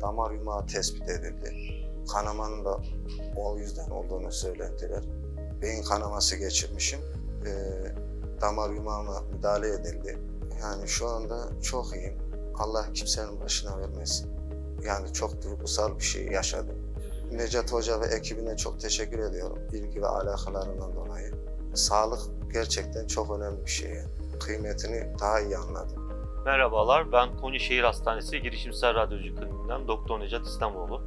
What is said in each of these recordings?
damar yumağı tespit edildi. Kanamanın da o yüzden olduğunu söylediler. Beyin kanaması geçirmişim. Ee, damar yumağıma müdahale edildi. Yani şu anda çok iyiyim. Allah kimsenin başına vermesin. Yani çok duygusal bir şey yaşadım. Necat Hoca ve ekibine çok teşekkür ediyorum. İlgi ve alakalarından dolayı. Sağlık gerçekten çok önemli bir şey. Kıymetini daha iyi anladım. Merhabalar, ben Konya Şehir Hastanesi Girişimsel Radyoloji Kliniğinden Doktor Necat İslamoğlu.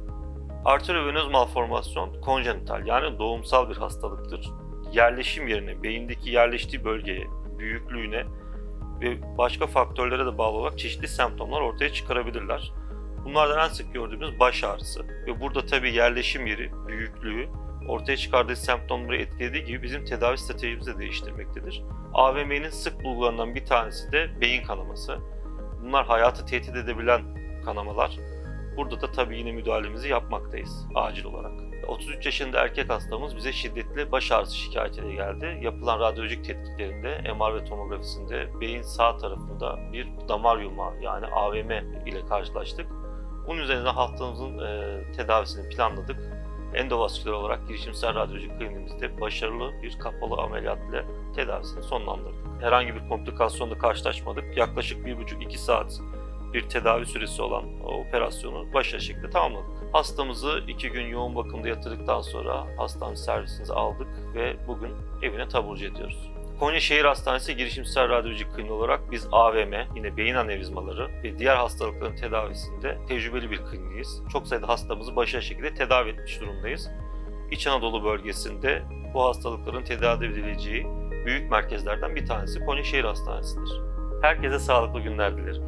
Arteriovenöz malformasyon konjenital yani doğumsal bir hastalıktır. Yerleşim yerine, beyindeki yerleştiği bölgeye, büyüklüğüne ve başka faktörlere de bağlı olarak çeşitli semptomlar ortaya çıkarabilirler. Bunlardan en sık gördüğümüz baş ağrısı ve burada tabii yerleşim yeri, büyüklüğü ortaya çıkardığı semptomları etkilediği gibi bizim tedavi stratejimizi de değiştirmektedir. AVM'nin sık bulgularından bir tanesi de beyin kanaması. Bunlar hayatı tehdit edebilen kanamalar. Burada da tabii yine müdahalemizi yapmaktayız acil olarak. 33 yaşında erkek hastamız bize şiddetli baş ağrısı şikayetiyle geldi. Yapılan radyolojik tetkiklerinde MR ve tomografisinde beyin sağ tarafında bir damar yumağı yani AVM ile karşılaştık. Bunun üzerine hastamızın e, tedavisini planladık. Endovasküler olarak girişimsel radyoloji kliniğimizde başarılı bir kapalı ameliyat ile tedavisini sonlandırdık. Herhangi bir komplikasyonla karşılaşmadık. Yaklaşık 1,5-2 saat bir tedavi süresi olan operasyonu başarılı şekilde tamamladık. Hastamızı 2 gün yoğun bakımda yatırdıktan sonra hastane servisimize aldık ve bugün evine taburcu ediyoruz. Konya Şehir Hastanesi girişimsel radyoloji kliniği olarak biz AVM, yine beyin anevrizmaları ve diğer hastalıkların tedavisinde tecrübeli bir kliniğiz. Çok sayıda hastamızı başarılı şekilde tedavi etmiş durumdayız. İç Anadolu bölgesinde bu hastalıkların tedavi edileceği büyük merkezlerden bir tanesi Konya Şehir Hastanesi'dir. Herkese sağlıklı günler dilerim.